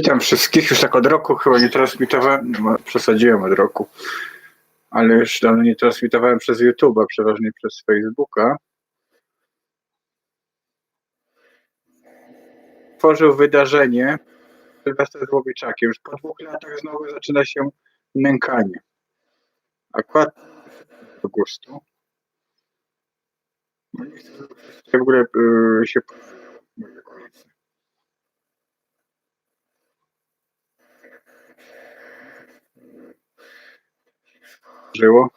Witam wszystkich. Już tak od roku chyba nie transmitowałem, no, przesadziłem od roku, ale już dawno nie transmitowałem przez YouTube'a, przeważnie przez Facebooka. Tworzył wydarzenie Sylwester z Łowiczakiem. Już po dwóch latach znowu zaczyna się nękanie. Akurat do gustu. No nie chcę, w ogóle y, się żyło.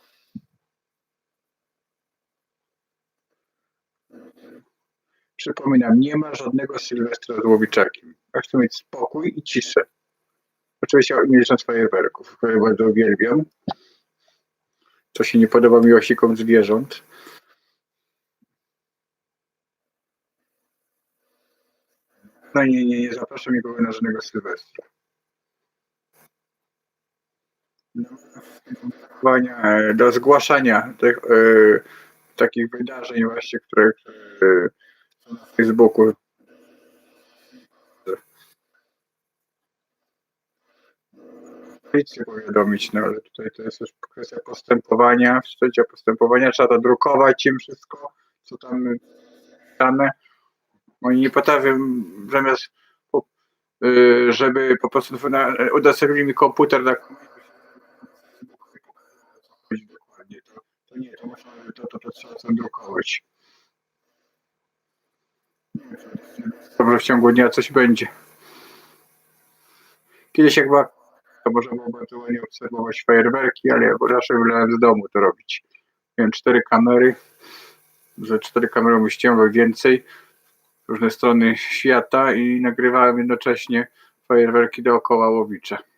Przypominam, nie ma żadnego Sylwestra z Łowiczakiem. Ja chcę mieć spokój i ciszę. Oczywiście nie licząc fajerwerków, które bardzo uwielbiam. To się nie podoba miłośnikom zwierząt. No nie, nie, nie zapraszam nikogo na żadnego Sylwestra. Do, e, do zgłaszania tych, e, takich wydarzeń właśnie, które, które są na Facebooku. Policję powiadomić, no ale tutaj to jest już kwestia postępowania, wszczęcia postępowania, trzeba to drukować im wszystko, co tam dane. Oni nie potrafią zamiast y, żeby po prostu udostępnili mi komputer na chodzi dokładnie. To, nie, to, można, to, to, to trzeba zadrukować. Dobrze, w ciągu dnia coś będzie. Kiedyś jak była, to można było bardzo ładnie obserwować fajerwerki, ale ja raczej wolałem z domu to robić. Miałem cztery kamery, że cztery kamery umieściłem więcej różne strony świata i nagrywałem jednocześnie fajerwerki dookoła Łowicza.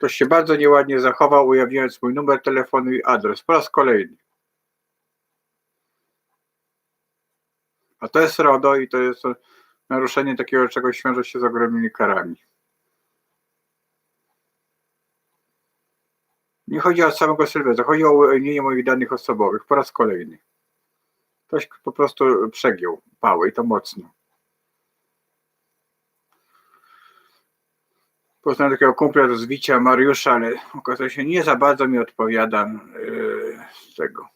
Ktoś się bardzo nieładnie zachował, ujawniając mój numer telefonu i adres. Po raz kolejny. A to jest RODO i to jest naruszenie takiego czegoś wiąże się z ogromnymi karami. Nie chodzi o samego Sylwestra, chodzi o ujawnienie moich danych osobowych po raz kolejny. Ktoś po prostu przegiął pałę i to mocno. Poznałem takiego kumpla z Wicia, Mariusza, ale okazuje się, nie za bardzo mi odpowiada yy, z tego.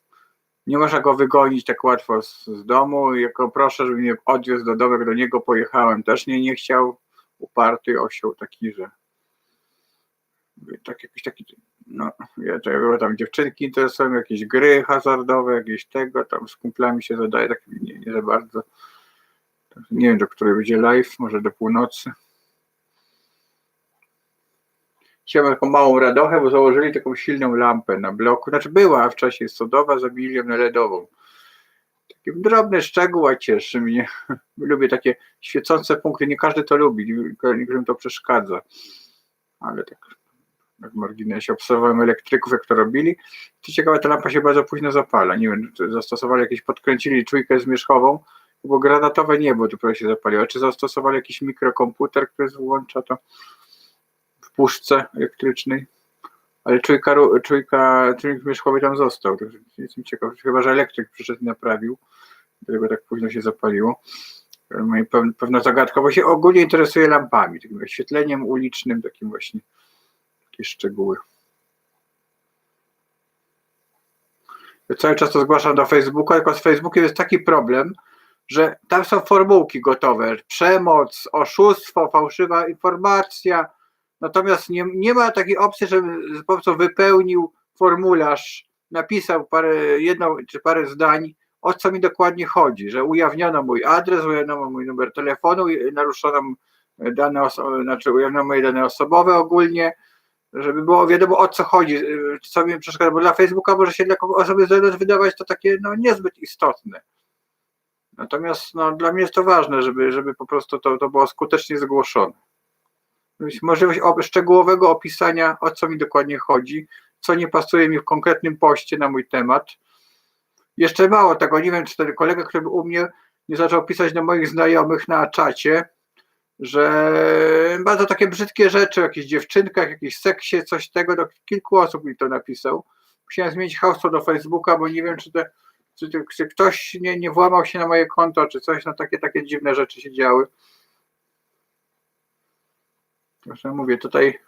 Nie można go wygonić tak łatwo z, z domu. Jako proszę, żeby mnie odwiózł do domu, do niego pojechałem. Też nie, nie chciał. Uparty osioł taki, że tak jakiś taki, no, ja to ja tam dziewczynki interesują, jakieś gry hazardowe, jakieś tego, tam z kumplami się zadaje, tak nie, nie za bardzo. Nie wiem, do której będzie live, może do północy. Chciałem taką małą radochę, bo założyli taką silną lampę na bloku. Znaczy była w czasie sodowa, zabili ją na LEDową. Taki drobny szczegół, a cieszy mnie. Lubię takie świecące punkty. Nie każdy to lubi, niektórym to przeszkadza. Ale tak jak w marginesie obserwowałem elektryków, jak to robili. Co ciekawe, ta lampa się bardzo późno zapala. Nie wiem, czy zastosowali jakieś, podkręcili czujkę zmierzchową, bo granatowe niebo dopiero się zapaliło. Czy zastosowali jakiś mikrokomputer, który włącza to puszce elektrycznej, ale czujka, czujka czujnik zmierzchowy tam został. Jestem ciekaw, chyba że elektryk przyszedł i naprawił, dlatego tak późno się zapaliło. Pewna zagadka, bo się ogólnie interesuje lampami, takim oświetleniem ulicznym, takim właśnie, takie szczegóły. Ja cały czas to zgłaszam do Facebooka, tylko z Facebookiem jest taki problem, że tam są formułki gotowe. Przemoc, oszustwo, fałszywa informacja, Natomiast nie, nie ma takiej opcji, żebym po prostu wypełnił formularz, napisał parę, jedno czy parę zdań, o co mi dokładnie chodzi, że ujawniono mój adres, ujawniono mój numer telefonu, naruszono dane, oso- znaczy ujawniono moje dane osobowe ogólnie, żeby było wiadomo o co chodzi, co mi przeszkadza, bo dla Facebooka może się dla osoby zewnątrz wydawać to takie no, niezbyt istotne. Natomiast no, dla mnie jest to ważne, żeby, żeby po prostu to, to było skutecznie zgłoszone możliwość szczegółowego opisania, o co mi dokładnie chodzi, co nie pasuje mi w konkretnym poście na mój temat. Jeszcze mało tego, nie wiem, czy ten kolega, który u mnie nie zaczął pisać do moich znajomych na czacie, że bardzo takie brzydkie rzeczy, o jakichś dziewczynkach, jakiejś seksie, coś tego, do kilku osób mi to napisał. Musiałem zmienić hasło do Facebooka, bo nie wiem, czy te czy, czy ktoś nie, nie włamał się na moje konto, czy coś, no takie, takie dziwne rzeczy się działy. Proszę mówię, tutaj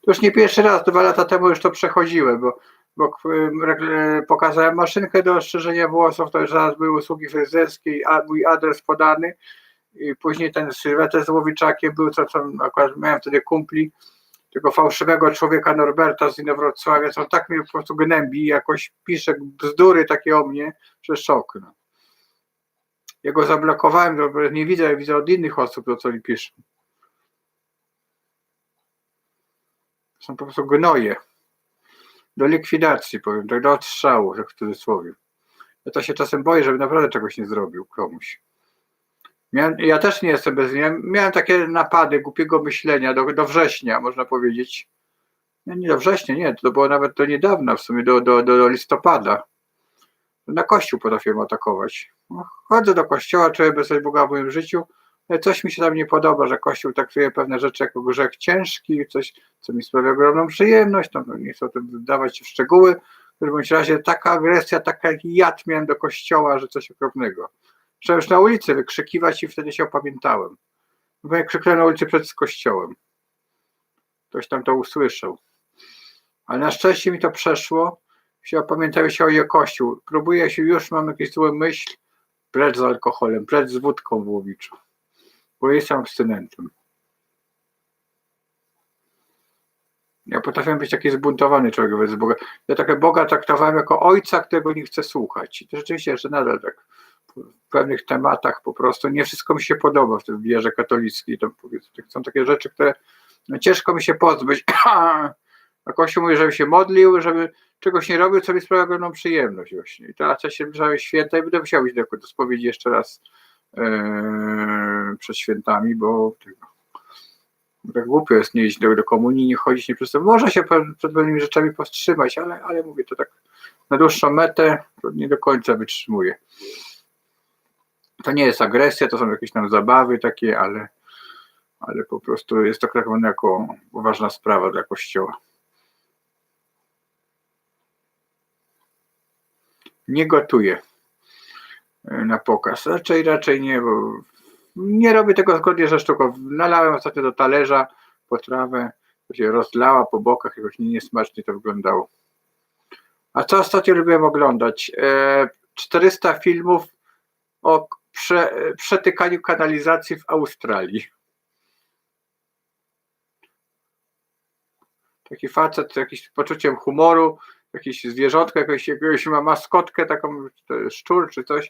to już nie pierwszy raz, dwa lata temu już to przechodziłem, bo, bo pokazałem maszynkę do ostrzyżenia włosów, to już raz były usługi fryzjerskie, a mój adres podany i później ten Sylwester z Łowiczakiem był, co, co akurat miałem wtedy kumpli, tego fałszywego człowieka Norberta z Inowrocławia, co tak mnie po prostu gnębi, jakoś pisze bzdury takie o mnie, że szok. No. Ja go zablokowałem, bo nie widzę, ja widzę od innych osób to, co mi piszą. Są po prostu gnoje. Do likwidacji, powiem, tak do odstrzału, tak w cudzysłowie. Ja to się czasem boję, żeby naprawdę czegoś nie zrobił komuś. Miałem, ja też nie jestem bez niej. Miałem takie napady głupiego myślenia do, do września, można powiedzieć. Nie, nie do września, nie, to było nawet do niedawna, w sumie do, do, do listopada. Na kościół potrafiłem atakować. No, chodzę do kościoła, czuję bez Boga w moim życiu, coś mi się tam nie podoba, że kościół traktuje pewne rzeczy jako grzech ciężki, coś, co mi sprawia ogromną przyjemność, tam nie chcę o tym wdawać się w szczegóły. W każdym razie taka agresja, taki jad miałem do kościoła, że coś okropnego. Trzeba już na ulicy wykrzykiwać i wtedy się opamiętałem. Bo jak krzyknąłem na ulicy przed kościołem. Ktoś tam to usłyszał. Ale na szczęście mi to przeszło. Się opamiętałem się o je kościół. Próbuję się, już mam jakieś złe myśl. Precz z alkoholem, precz z wódką w Łowiczu. Bo jestem abstynentem. Ja potrafiłem być taki zbuntowany człowiek wobec Boga. Ja takie Boga traktowałem jako ojca, którego nie chcę słuchać. I to rzeczywiście jeszcze nadal tak w pewnych tematach po prostu nie wszystko mi się podoba w tym wierze katolickiej. To są takie rzeczy, które no, ciężko mi się pozbyć. A Kościół mówi, żebym się modlił, żeby czegoś nie robił, co mi sprawia ogromną przyjemność właśnie. I teraz ja się i będę musiał iść do, spowiedzi jeszcze raz przed świętami, bo tego, tak głupio jest nie iść do, do komunii, nie chodzić, nie przystępować. Można się przed pewnymi rzeczami powstrzymać, ale, ale mówię to tak na dłuższą metę to nie do końca wytrzymuję to nie jest agresja, to są jakieś tam zabawy takie, ale, ale po prostu jest to traktowane jako ważna sprawa dla Kościoła. Nie gotuję na pokaz. Raczej, raczej nie, bo nie robię tego zgodnie ze sztuką. Nalałem ostatnio do talerza potrawę, to się rozlała po bokach, jakoś nie niesmacznie to wyglądało. A co ostatnio lubiłem oglądać? 400 e, filmów o prze, przetykaniu kanalizacji w Australii. Taki facet z jakimś poczuciem humoru, jakieś zwierzątko, jakiegoś, jakiegoś ma maskotkę, taką szczur czy coś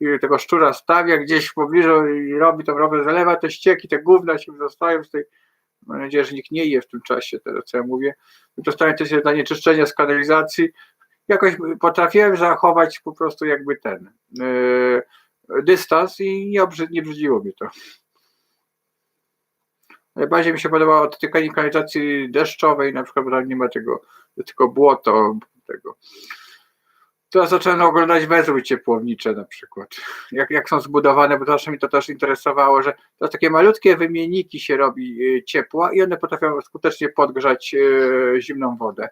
i tego szczura stawia gdzieś w pobliżu i robi to, robi, zalewa te ścieki, te gówna się zostają z tej mam nadzieję, że nikt nie je w tym czasie, teraz co ja mówię, dostaje też zanieczyszczenia z kanalizacji, jakoś potrafiłem zachować po prostu jakby ten, yy, dystans i nie, obrzy, nie brzydziło mi to. Najbardziej mi się podobało odtykanie kanalizacji deszczowej, na przykład, bo tam nie ma tego, tylko błoto tego. Teraz zacząłem oglądać węzły ciepłownicze na przykład, jak, jak są zbudowane, bo zawsze mi to też interesowało, że to takie malutkie wymienniki się robi y, ciepła i one potrafią skutecznie podgrzać y, zimną wodę,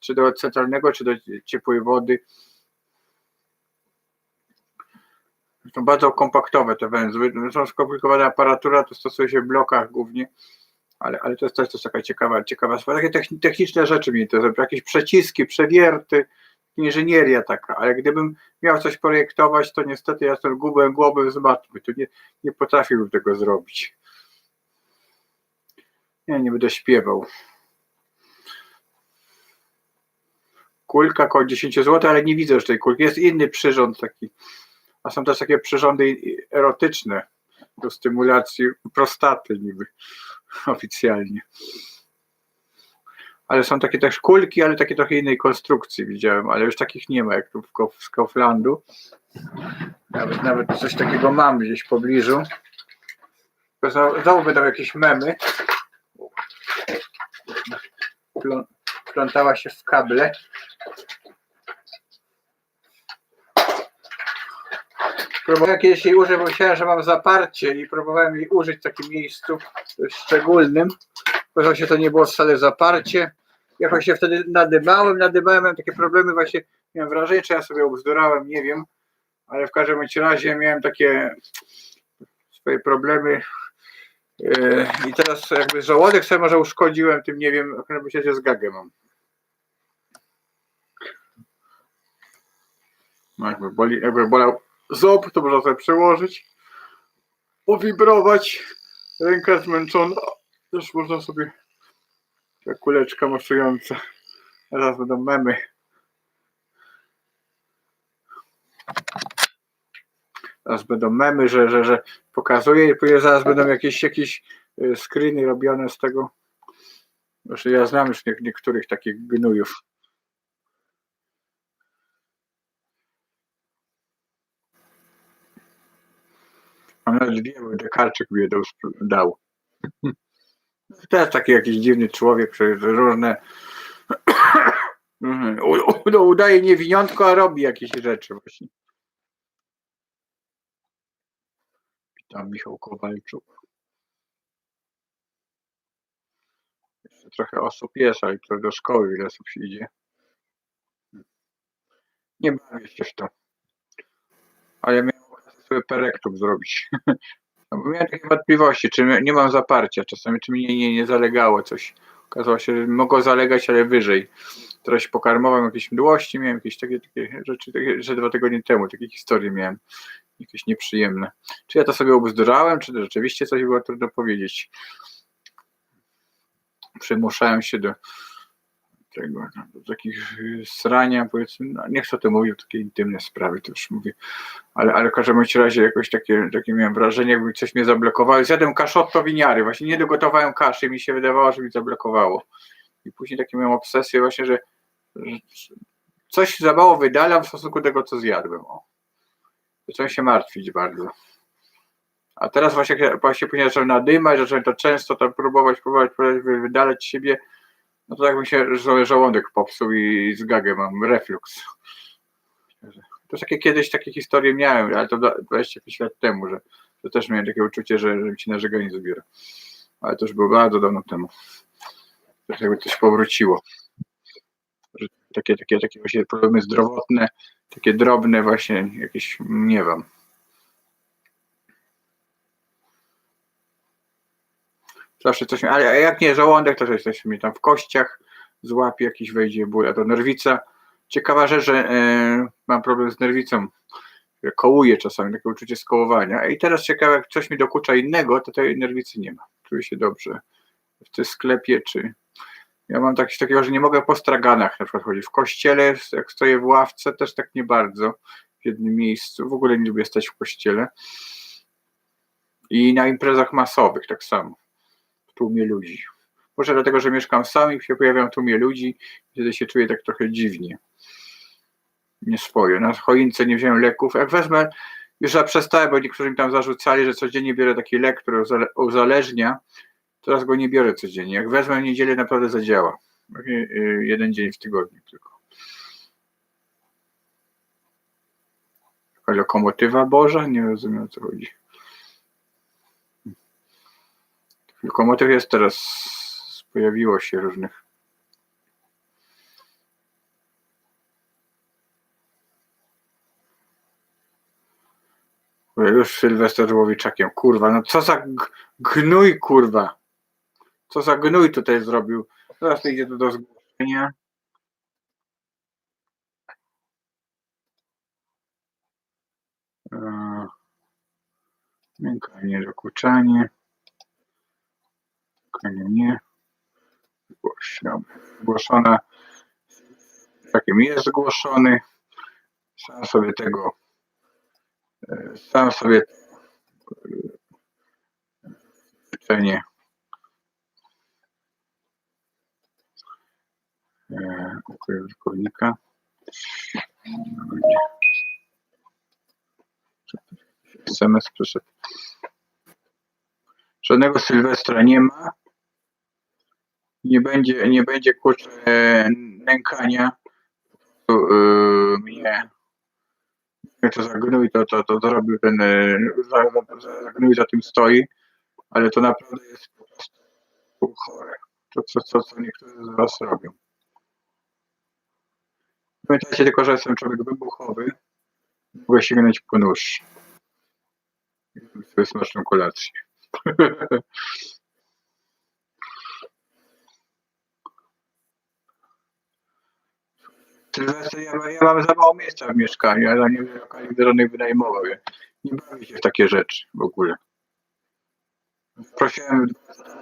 czy do centralnego, czy do ciepłej wody. Są bardzo kompaktowe te węzły. Są skomplikowana aparatura, to stosuje się w blokach głównie, ale, ale to jest też, też taka ciekawa, ciekawa sprawa. Takie techniczne rzeczy mi to jakieś przeciski, przewierty, inżynieria taka, ale gdybym miał coś projektować, to niestety ja jestem gubem głowy z to nie, nie potrafiłbym tego zrobić. Ja nie będę śpiewał. Kulka koło 10 zł, ale nie widzę już tej kulki. Jest inny przyrząd taki a są też takie przyrządy erotyczne do stymulacji prostaty niby oficjalnie. Ale są takie też kulki, ale takie trochę innej konstrukcji widziałem, ale już takich nie ma jak tu w Kauflandu. Nawet, nawet coś takiego mam gdzieś w pobliżu. Znowu będą jakieś memy. Plątała się w kable. Próbowałem kiedyś jej użyć, bo myślałem, że mam zaparcie i próbowałem jej użyć w takim miejscu szczególnym. Okazało się, to nie było wcale zaparcie. jakoś się wtedy nadymałem, nadymałem, miałem takie problemy właśnie, miałem wrażenie, czy ja sobie obzdurałem, nie wiem, ale w każdym razie miałem takie swoje problemy yy, i teraz jakby żołądek sobie może uszkodziłem tym, nie wiem, myślę, że z gagę mam. No jakby, boli, jakby bolał ząb, to można sobie przełożyć, powibrować, ręka zmęczona, też można sobie ta kuleczka mocująca. Teraz będą memy. Teraz będą memy, że, że, że pokazuję i później zaraz będą jakieś, jakieś y, screeny robione z tego. Znaczy ja znam już nie, niektórych takich gnujów. Dwie, bo Dekarczyk mi dał. dał. Też taki jakiś dziwny człowiek, przecież różne no, udaje niewiniątko, a robi jakieś rzeczy właśnie. Witam Michał Kowalczuk. Jeszcze trochę osób jest, ale to do szkoły ile osób idzie. Nie bawię się w to. Ale miałem sobie perektum zrobić. No, miałem takie wątpliwości, czy nie mam zaparcia czasami, czy mi nie, nie, nie zalegało coś. Okazało się, że mogło zalegać, ale wyżej. Treść pokarmową, jakieś mdłości miałem, jakieś takie, takie rzeczy, takie, że dwa tygodnie temu takie historie miałem, jakieś nieprzyjemne. Czy ja to sobie obzdurałem, czy rzeczywiście coś było trudno powiedzieć. Przymuszałem się do tego, do takich y, srania, powiedzmy, no nie chcę o mówić, takie intymne sprawy, to już mówię, ale, ale w każdym razie jakoś takie, takie miałem wrażenie, jakby coś mnie zablokowało. Zjadłem kaszotto winiary, właśnie nie dogotowałem kaszy, mi się wydawało, że mi zablokowało. I później takie miałem obsesję właśnie, że, że coś za mało wydalam w stosunku do tego, co zjadłem. O. Zacząłem się martwić bardzo. A teraz właśnie, właśnie później zacząłem nadymać, zacząłem to często tam próbować, próbować, próbować wy- wydalać siebie, no to tak mi się żo- żołądek popsuł i z gagę mam reflux. To takie kiedyś takie historie miałem, ale to da- 25 lat temu, że, że też miałem takie uczucie, że, że mi się na żeganie zbiera. Ale to już było bardzo dawno temu. Też jakby coś powróciło. Takie, takie, takie właśnie problemy zdrowotne, takie drobne właśnie jakieś nie wiem. Zawsze coś, ale jak nie żołądek, to coś mi tam w kościach złapie, jakiś wejdzie ból, to nerwica. Ciekawa rzecz, że e, mam problem z nerwicą. Kołuję czasami, takie uczucie skołowania. I teraz ciekawe, jak coś mi dokucza innego, to tej nerwicy nie ma. Czuję się dobrze w tym sklepie, czy ja mam tak, takiego, że nie mogę po straganach na przykład chodzić. W kościele, jak stoję w ławce, też tak nie bardzo w jednym miejscu. W ogóle nie lubię stać w kościele. I na imprezach masowych tak samo. Tłumie ludzi. Może dlatego, że mieszkam sam i się pojawiam w tłumie ludzi, wtedy się czuję tak trochę dziwnie. Nie swoje. Na choince nie wziąłem leków. Jak wezmę, już zaprzestałem, bo niektórzy mi tam zarzucali, że codziennie biorę taki lek, który uzale- uzależnia. Teraz go nie biorę codziennie. Jak wezmę w niedzielę, naprawdę zadziała. Y, Jeden dzień w tygodniu tylko. Taka lokomotywa Boża? Nie rozumiem o co chodzi. Lokomotyw jest teraz, pojawiło się różnych. Już Sylwester Łowiczakiem, kurwa, no co za gnój, kurwa. Co za gnój tutaj zrobił. Zaraz to idzie tu do zgłoszenia. Eee, Miękanie, dokuczanie. Miękanie nie. Zgłoś- Zgłoszona. Takim jest zgłoszony. Sam sobie tego. e, Sam sobie e, życzenie. e, użytkownika. SMS przyszedł. Żadnego Sylwestra nie ma. Nie będzie, nie będzie kurczę e, nękania. E, mnie to zagnój, to, to, to zrobił ten e, za, za, zagnój za tym stoi, ale to naprawdę jest po prostu chore. To co, co, co niektórzy z was robią. Pamiętajcie tylko, że jestem człowiek wybuchowy. Mogę sięgnąć po nóż. Sobie smaczną kolację. Sylwester, ja, ja mam za mało miejsca w mieszkaniu, ja nie wiem lokali żadnych wynajmował. Nie bawię się w takie rzeczy w ogóle. Prosiłem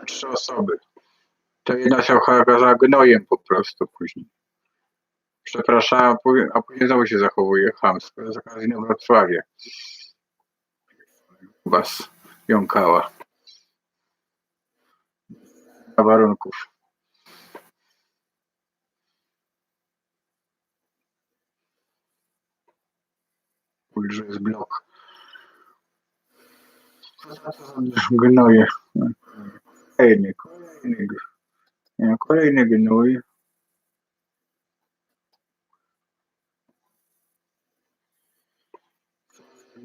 trzy osoby. To jedna się okazała gnojem po prostu później. Później- a później znowu się zachowuje chamsko z okazji na Wrocławie. Was jąkała. Na warunków. Pójdź, że jest blok. Gnoje. Kolejny, kolejny, g- nie, kolejny gnój.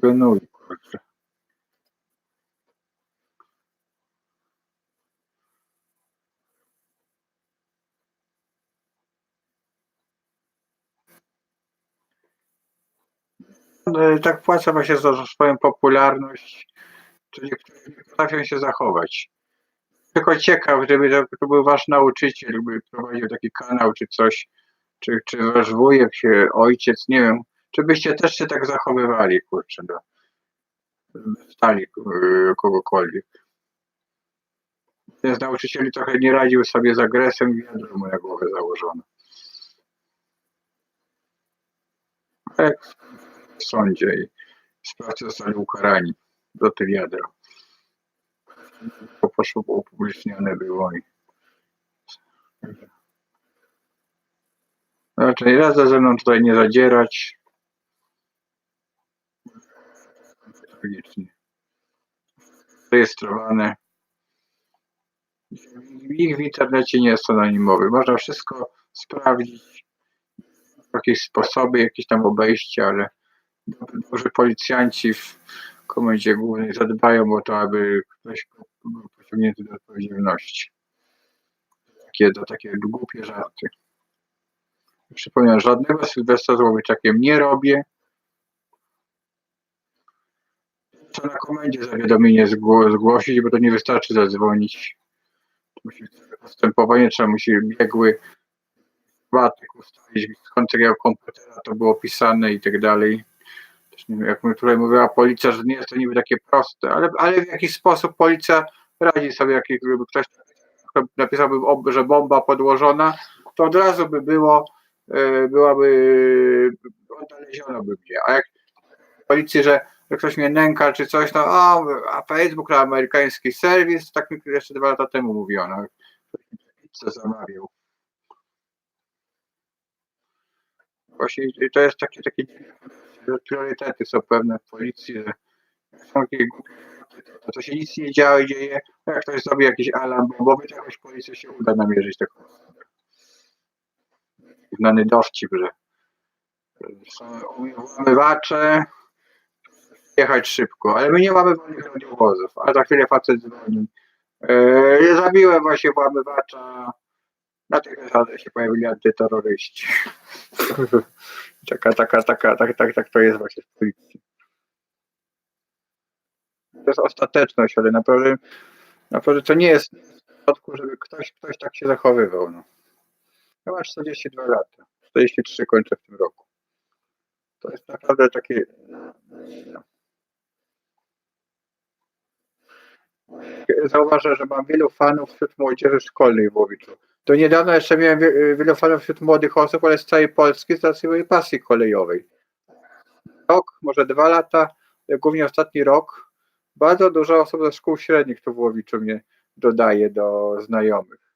Gnój, kurczę. E, Tak płacę właśnie za swoją popularność, niektórzy nie potrafią się zachować. Tylko ciekaw, gdyby to, był wasz nauczyciel, by prowadził taki kanał czy coś, czy, czy wasz wujek się, ojciec, nie wiem, czy byście też się tak zachowywali, kurczę, do stali e, kogokolwiek. Jeden z nauczycieli trochę nie radził sobie z agresem i wiadro mu na głowę. Ale w sądzie i sprawcy zostali ukarani do te wiadro. To poszło, upublicznione było i Znaczy, radzę ze mną tutaj nie zadzierać. Rejestrowane. Ich w internecie nie jest anonimowy. Można wszystko sprawdzić. Jakieś sposoby, jakieś tam obejścia, ale może policjanci w komendzie głównej zadbają o to, aby ktoś był pociągnięty do odpowiedzialności. Takie, to takie głupie żarty. Przypominam, żadnego Sylwestra z nie robię. Trzeba na komendzie zawiadomienie zgło- zgłosić, bo to nie wystarczy zadzwonić. Musi postępowanie, trzeba musi biegły watyk ustalić, skąd takiego komputera to było pisane i tak dalej. Jak mi tutaj mówiła policja, że nie jest to niby takie proste, ale, ale w jakiś sposób policja radzi sobie, jak gdyby ktoś napisałby, że bomba podłożona, to od razu by było, e, byłaby, odnaleziono by mnie. A jak policji, że, ktoś mnie nęka czy coś, to a, a Facebook to amerykański serwis, tak mi jeszcze dwa lata temu mówiono. Co zamawiał. Właśnie to jest takie, takie priorytety są pewne w policji, że są to, to się nic nie działo, dzieje, a jak ktoś zrobi jakiś alarm bombowy, to jakoś policji się uda namierzyć taką osobę. Znany dowcip, że są włamywacze, jechać szybko, ale my nie mamy wolnych radiowozów, a za chwilę facet dzwoni. Ja zabiłem właśnie włamywacza, natychmiast się pojawili antyterroryści. taka, taka, taka, tak, tak, tak to jest właśnie w policji. To jest ostateczność, ale naprawdę, naprawdę to nie jest w przypadku, żeby ktoś, ktoś tak się zachowywał. No. Ja mam 42 lata, 43 kończę w tym roku. To jest naprawdę takie... No. Zauważę, że mam wielu fanów wśród młodzieży szkolnej w Łowiczu. Do niedawna jeszcze miałem wie- wielu fanów wśród młodych osób, ale z całej Polski z racji mojej pasji kolejowej. Rok, może dwa lata, głównie ostatni rok, bardzo dużo osób ze szkół średnich tu w Łowiczu mnie dodaje do znajomych.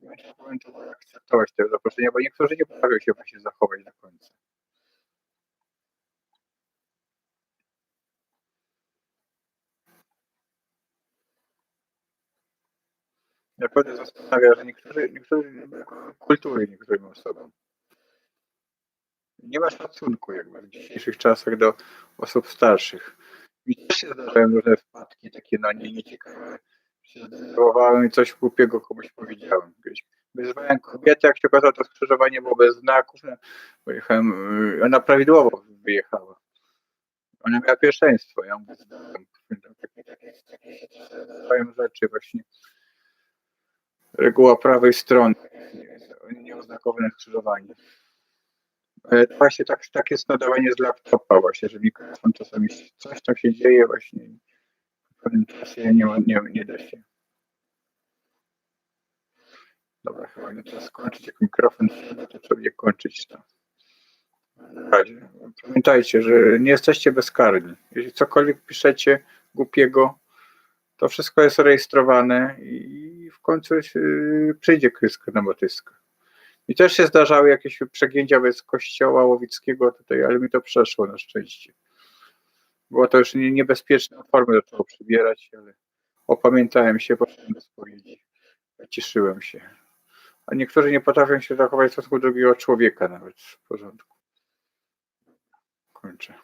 Nie wiem, akceptować tego zaproszenia, bo niektórzy nie potrafią się właśnie zachować do końca. Naprawdę zastanawia, że niektórzy, niektórzy kultury niektórym osobom. Nie ma szacunku jakby w dzisiejszych czasach do osób starszych. Mi też się zdarzają różne wpadki takie no nie, nieciekawe. się zdenerwowałem i coś głupiego komuś powiedziałem. Kiedyś Wyzwałem kobietę, jak się okazało, to skrzyżowanie było bez znaków. no, Pojechałem, y, ona prawidłowo wyjechała. Ona miała pierwszeństwo, ja mówię. Takie, takie, rzeczy właśnie. Reguła prawej strony, nieoznakowane skrzyżowanie. E, Właśnie tak, tak jest nadawanie z laptopa właśnie, że mikrofon czasami coś tam się dzieje właśnie w pewnym czasie nie, nie, nie da się. Dobra, chyba nie czas skończyć. Jak mikrofon to trzeba je kończyć to. Pamiętajcie, że nie jesteście bezkarni. Jeśli cokolwiek piszecie głupiego, to wszystko jest rejestrowane i w końcu się, przyjdzie kryska na batyskę. I też się zdarzały jakieś przegięcia bez kościoła łowickiego tutaj, ale mi to przeszło na szczęście. Było to już nie- niebezpieczną formę zaczęło przybierać, ale opamiętałem się, poszedłem do spowiedzi. Cieszyłem się. A niektórzy nie potrafią się zachować w stosunku drugiego człowieka nawet w porządku. Kończę.